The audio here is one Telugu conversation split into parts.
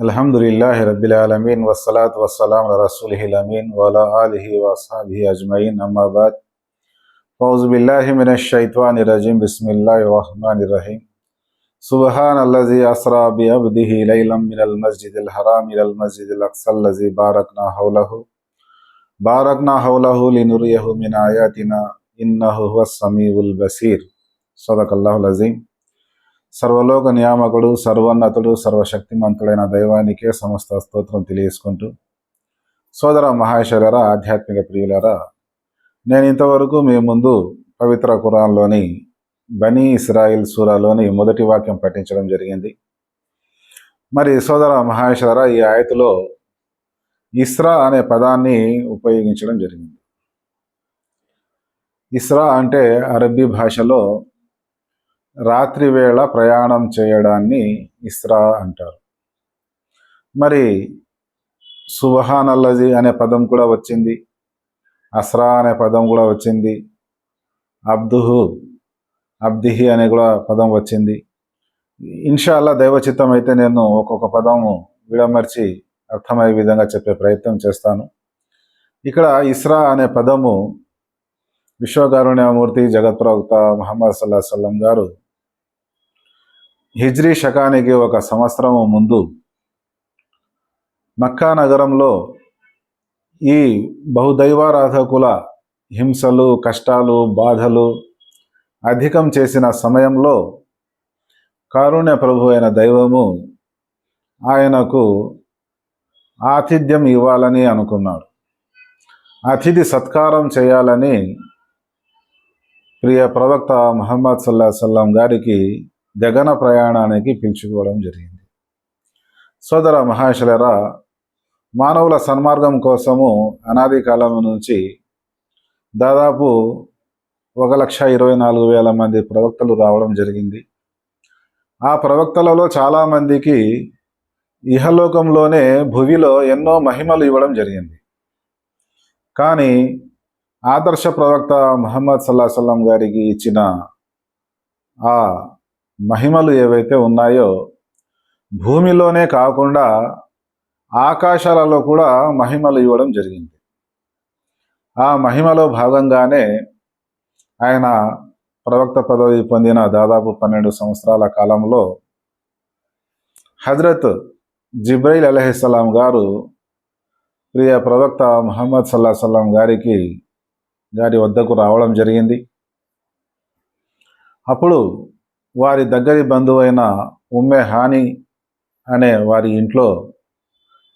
الحمد لله رب العالمين والصلاة والسلام على رسوله الأمين وعلى آله وأصحابه أجمعين أما بعد أعوذ بالله من الشيطان الرجيم بسم الله الرحمن الرحيم سبحان الذي أسرى بعبده ليلا من المسجد الحرام إلى المسجد الأقصى الذي باركنا حوله باركنا حوله لنريه من సర్వలోక నియామకుడు సర్వోన్నతుడు సర్వశక్తిమంతుడైన దైవానికే సమస్త స్తోత్రం తెలియజేసుకుంటూ సోదర మహేశ్వరరా ఆధ్యాత్మిక ప్రియులరా నేను ఇంతవరకు మీ ముందు పవిత్ర ఖురాన్లోని బనీ ఇస్రాయిల్ సూరాలోని మొదటి వాక్యం పఠించడం జరిగింది. మరి సోదర మహేశ్వర ఈ ఆయతలో ఇస్రా అనే పదాన్ని ఉపయోగించడం జరిగింది. ఇస్రా అంటే అరబ్బీ భాషలో రాత్రి వేళ ప్రయాణం చేయడాన్ని ఇస్రా అంటారు. మరి సుబహాన్ అనే పదం కూడా వచ్చింది. అస్రా అనే పదం కూడా వచ్చింది. అబ్దుహు అబ్దిహి అనే కూడా పదం వచ్చింది. ఇన్షాల్లా దైవచిత్తం అయితే నేను ఒక్కొక్క పదము విడమర్చి అర్థమయ్యే విధంగా చెప్పే ప్రయత్నం చేస్తాను. ఇక్కడ ఇస్రా అనే పదము విశ్వకారుణ్యమూర్తి జగత్ప్రవక్త మహమ్మద్ సల్లా సల్లం గారు హిజ్రీ శకానికి ఒక సంవత్సరం ముందు మక్కా నగరంలో ఈ బహుదైవారాధకుల హింసలు కష్టాలు బాధలు అధికం చేసిన సమయంలో కారుణ్య ప్రభు అయిన దైవము ఆయనకు ఆతిథ్యం ఇవ్వాలని అనుకున్నాడు. అతిథి సత్కారం చేయాలని ప్రియ ప్రవక్త మహమ్మద్ సల్లా సల్లం గారికి గగన ప్రయాణానికి పిలుచుకోవడం జరిగింది. సోదర మహేశ్వరరా మానవుల సన్మార్గం కోసము అనాది కాలం నుంచి దాదాపు ఒక లక్ష ఇరవై నాలుగు వేల మంది ప్రవక్తలు రావడం జరిగింది. ఆ ప్రవక్తలలో చాలామందికి ఇహలోకంలోనే భువిలో ఎన్నో మహిమలు ఇవ్వడం జరిగింది. కానీ ఆదర్శ ప్రవక్త మహమ్మద్ సల్లా సల్లం గారికి ఇచ్చిన ఆ మహిమలు ఏవైతే ఉన్నాయో భూమిలోనే కాకుండా ఆకాశాలలో కూడా మహిమలు ఇవ్వడం జరిగింది. ఆ మహిమలో భాగంగానే ఆయన ప్రవక్త పదవి పొందిన దాదాపు పన్నెండు సంవత్సరాల కాలంలో హజరత్ జిబ్రైల్ అలహిస్సలాం గారు ప్రియ ప్రవక్త మహమ్మద్ సల్లా సల్లాం గారికి గారి వద్దకు రావడం జరిగింది. అప్పుడు వారి దగ్గరి బంధువైన ఉమ్మే హాని అనే వారి ఇంట్లో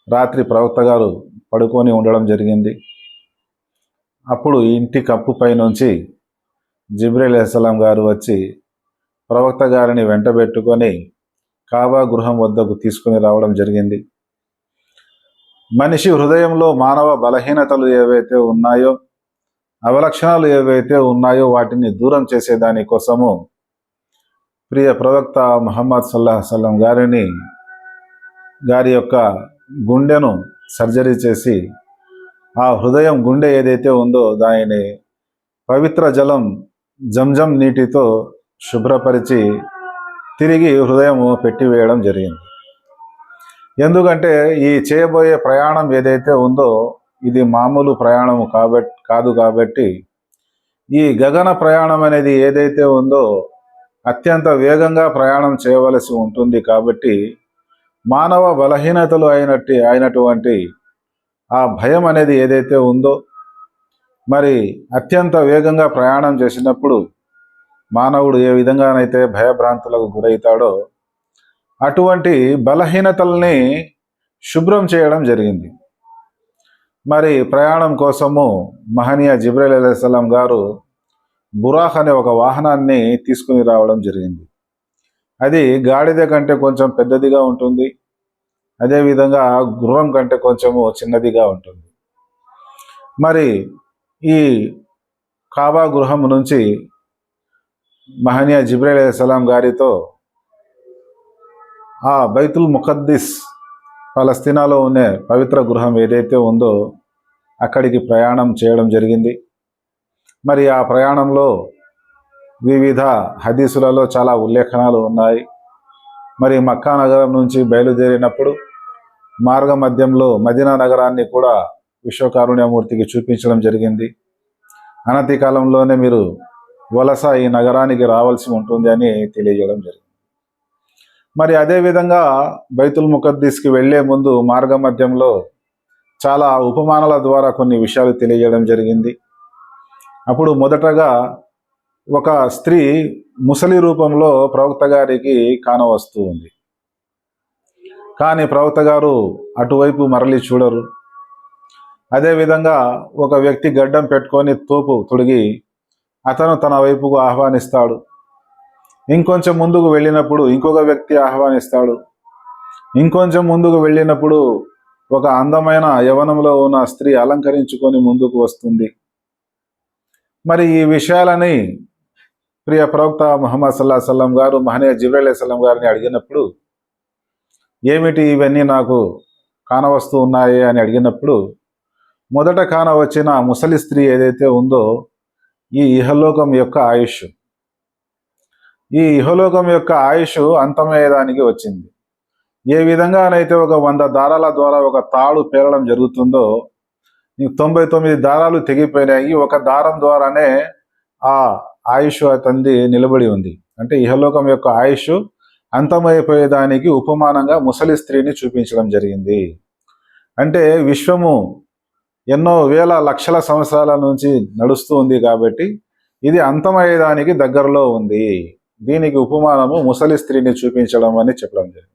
రాత్రి ప్రవక్త గారు పడుకొని ఉండడం జరిగింది. అప్పుడు ఇంటి కప్పుపై నుంచి జిబ్రేల్ అస్సలాం గారు వచ్చి ప్రవక్త గారిని వెంటబెట్టుకొని కాబా గృహం వద్దకు తీసుకుని రావడం జరిగింది. మనిషి హృదయంలో మానవ బలహీనతలు ఏవైతే ఉన్నాయో అవలక్షణాలు ఏవైతే ఉన్నాయో వాటిని దూరం చేసేదాని కోసము ప్రియ ప్రవక్త మహమ్మద్ సల్లాహ్ సల్లం గారిని గారి యొక్క గుండెను సర్జరీ చేసి ఆ హృదయం గుండె ఏదైతే ఉందో దానిని పవిత్ర జలం జంజం నీటితో శుభ్రపరిచి తిరిగి హృదయము పెట్టివేయడం జరిగింది. ఎందుకంటే ఈ చేయబోయే ప్రయాణం ఏదైతే ఉందో ఇది మామూలు ప్రయాణం కాబట్టి కాదు కాబట్టి ఈ గగన ప్రయాణం అనేది ఏదైతే ఉందో అత్యంత వేగంగా ప్రయాణం చేయవలసి ఉంటుంది కాబట్టి మానవ బలహీనతలు అయినట్టు అయినటువంటి ఆ భయం అనేది ఏదైతే ఉందో మరి అత్యంత వేగంగా ప్రయాణం చేసినప్పుడు మానవుడు ఏ విధంగానైతే భయభ్రాంతులకు గురవుతాడో అటువంటి బలహీనతల్ని శుభ్రం చేయడం జరిగింది. మరి ప్రయాణం కోసము మహనీయ జిబ్రల్ అలైహిస్సలాం గారు బురాహ్ అనే ఒక వాహనాన్ని తీసుకుని రావడం జరిగింది. అది గాడిద కంటే కొంచెం పెద్దదిగా ఉంటుంది. అదేవిధంగా గుర్రం కంటే కొంచెము చిన్నదిగా ఉంటుంది. మరి ఈ కాబా గృహం నుంచి మహనీయ జిబ్రైల్ సలాం గారితో ఆ బైతుల్ ముఖద్దిస్ పలస్తీనాలో ఉండే పవిత్ర గృహం ఏదైతే ఉందో అక్కడికి ప్రయాణం చేయడం జరిగింది. మరి ఆ ప్రయాణంలో వివిధ హదీసులలో చాలా ఉల్లేఖనాలు ఉన్నాయి. మరి మక్కా నగరం నుంచి బయలుదేరినప్పుడు మార్గ మధ్యంలో మదీనా నగరాన్ని కూడా విశ్వకారుణ్యమూర్తికి చూపించడం జరిగింది. అనతి కాలంలోనే మీరు వలస ఈ నగరానికి రావాల్సి ఉంటుంది అని తెలియజేయడం జరిగింది. మరి అదేవిధంగా బైతుల్ ముఖద్దీస్కి వెళ్ళే ముందు మార్గ మధ్యంలో చాలా ఉపమానాల ద్వారా కొన్ని విషయాలు తెలియజేయడం జరిగింది. అప్పుడు మొదటగా ఒక స్త్రీ ముసలి రూపంలో ప్రవక్త గారికి కానవస్తూ ఉంది. కానీ ప్రవక్త గారు అటువైపు మరలి చూడరు. అదేవిధంగా ఒక వ్యక్తి గడ్డం పెట్టుకొని తోపు తొడిగి అతను తన వైపుకు ఆహ్వానిస్తాడు. ఇంకొంచెం ముందుకు వెళ్ళినప్పుడు ఇంకొక వ్యక్తి ఆహ్వానిస్తాడు. ఇంకొంచెం ముందుకు వెళ్ళినప్పుడు ఒక అందమైన యవనంలో ఉన్న స్త్రీ అలంకరించుకొని ముందుకు వస్తుంది. మరి ఈ విషయాలని ప్రియ ప్రవక్త ముహమ్మద్ సల్లా సల్లం గారు మహనీయ జిబ్రాల్ సల్లం గారిని అడిగినప్పుడు ఏమిటి ఇవన్నీ నాకు కానవస్తూ ఉన్నాయి అని అడిగినప్పుడు మొదట కాన వచ్చిన ముసలి స్త్రీ ఏదైతే ఉందో ఈ ఇహలోకం యొక్క ఆయుష్. ఈ ఇహలోకం యొక్క ఆయుష్ అంతమయ్యేదానికి వచ్చింది. ఏ విధంగానైతే ఒక వంద దారాల ద్వారా ఒక తాడు పేరడం జరుగుతుందో తొంభై తొమ్మిది దారాలు తెగిపోయినాయి. ఒక దారం ద్వారానే ఆ ఆయుష్ అతంది నిలబడి ఉంది. అంటే ఇహలోకం యొక్క ఆయుష్ అంతమైపోయేదానికి ఉపమానంగా ముసలి స్త్రీని చూపించడం జరిగింది. అంటే విశ్వము ఎన్నో వేల లక్షల సంవత్సరాల నుంచి నడుస్తూ ఉంది కాబట్టి ఇది అంతమయ్యేదానికి దగ్గరలో ఉంది. దీనికి ఉపమానము ముసలి స్త్రీని చూపించడం అని చెప్పడం జరిగింది.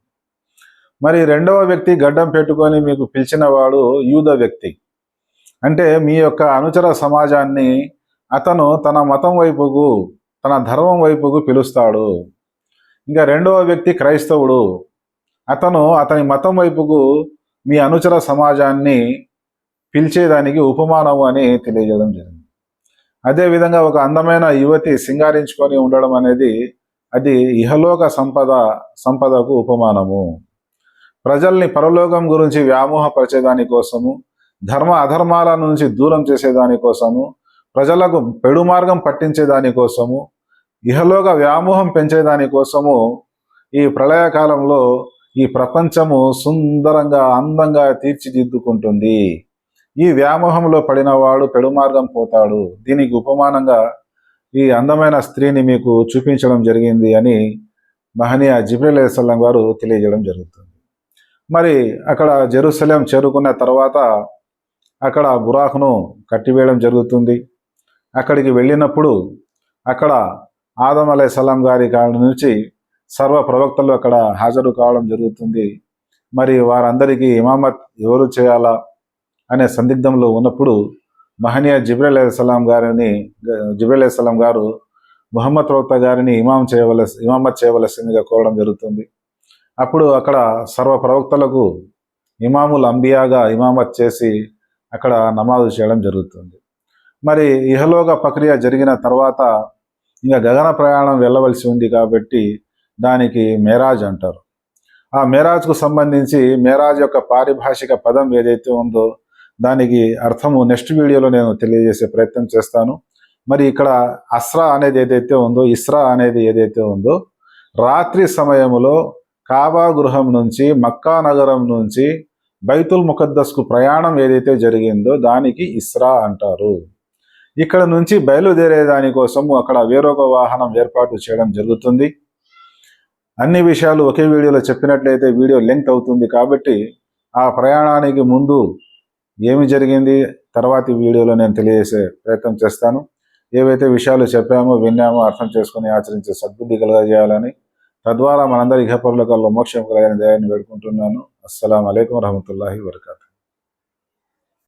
మరి రెండవ వ్యక్తి గడ్డం పెట్టుకొని మీకు పిలిచిన వాడు యూద వ్యక్తి. అంటే మీ యొక్క అనుచర సమాజాన్ని అతను తన మతం వైపుకు తన ధర్మం వైపుకు పిలుస్తాడు. ఇంకా రెండవ వ్యక్తి క్రైస్తవుడు. అతను అతని మతం వైపుకు మీ అనుచర సమాజాన్ని పిలిచేదానికి ఉపమానము అని తెలియజేయడం జరిగింది. అదేవిధంగా ఒక అందమైన యువతి సింగారించుకొని ఉండడం అనేది అది ఇహలోక సంపద సంపదకు ఉపమానము. ప్రజల్ని పరలోకం గురించి వ్యామోహపరిచేదాని కోసము ధర్మ అధర్మాల నుంచి దూరం చేసేదాని కోసము ప్రజలకు పెడు మార్గం పట్టించేదాని కోసము ఇహలోక వ్యామోహం పెంచేదాని కోసము ఈ ప్రళయకాలంలో ఈ ప్రపంచము సుందరంగా అందంగా తీర్చిదిద్దుకుంటుంది. ఈ వ్యామోహంలో పడినవాడు పెడుమార్గం పోతాడు. దీనికి ఉపమానంగా ఈ అందమైన స్త్రీని మీకు చూపించడం జరిగింది అని మహనీయ జిబ్రిల్ అలైస్లం గారు తెలియజేయడం జరుగుతుంది. మరి అక్కడ జెరూసలేం చేరుకున్న తర్వాత అక్కడ బురాకును కట్టివేయడం జరుగుతుంది. అక్కడికి వెళ్ళినప్పుడు అక్కడ ఆదం అలై సలాం గారి కాడ నుంచి సర్వ ప్రవక్తలు అక్కడ హాజరు కావడం జరుగుతుంది. మరి వారందరికీ ఇమామత్ ఎవరు చేయాలా అనే సందిగ్ధంలో ఉన్నప్పుడు మహనీయ జిబ్రల్ సలాం గారిని జిబ్రల్ సలాం గారు ముహమ్మద్ ప్రవక్త గారిని ఇమాం చేయవలసి ఇమామత్ చేయవలసిందిగా కోరడం జరుగుతుంది. అప్పుడు అక్కడ సర్వ ప్రవక్తలకు ఇమాముల్ అంబియాగా ఇమామత్ చేసి అక్కడ నమాజు చేయడం జరుగుతుంది. మరి ఇహలోక ప్రక్రియ జరిగిన తర్వాత ఇంకా గగన ప్రయాణం వెళ్ళవలసి ఉంది కాబట్టి దానికి మేరాజ్ అంటారు. ఆ మేరాజ్కు సంబంధించి మేరాజ్ యొక్క పారిభాషిక పదం ఏదైతే ఉందో దానికి అర్థము నెక్స్ట్ వీడియోలో నేను తెలియజేసే ప్రయత్నం చేస్తాను. మరి ఇక్కడ అస్రా అనేది ఏదైతే ఉందో ఇస్రా అనేది ఏదైతే ఉందో రాత్రి సమయంలో కాబా గృహం నుంచి మక్కా నగరం నుంచి బైతుల్ ముఖద్దస్కు ప్రయాణం ఏదైతే జరిగిందో దానికి ఇస్రా అంటారు. ఇక్కడ నుంచి బయలుదేరే దానికోసం అక్కడ వేరొక వాహనం ఏర్పాటు చేయడం జరుగుతుంది. అన్ని విషయాలు ఒకే వీడియోలో చెప్పినట్లయితే వీడియో లెంగ్త్ అవుతుంది కాబట్టి ఆ ప్రయాణానికి ముందు ఏమి జరిగింది తర్వాతి వీడియోలో నేను తెలియజేసే ప్రయత్నం చేస్తాను. ఏవైతే విషయాలు చెప్పామో విన్నామో అర్థం చేసుకుని ఆచరించే సద్బుద్ధి కలగజేయాలని తద్వారా మనందరి ఇహపరుల కల్లో మోక్షం కలగని దయాన్ని వేడుకుంటున్నాను. అస్సలం అయికం వరహమూల వరకాతు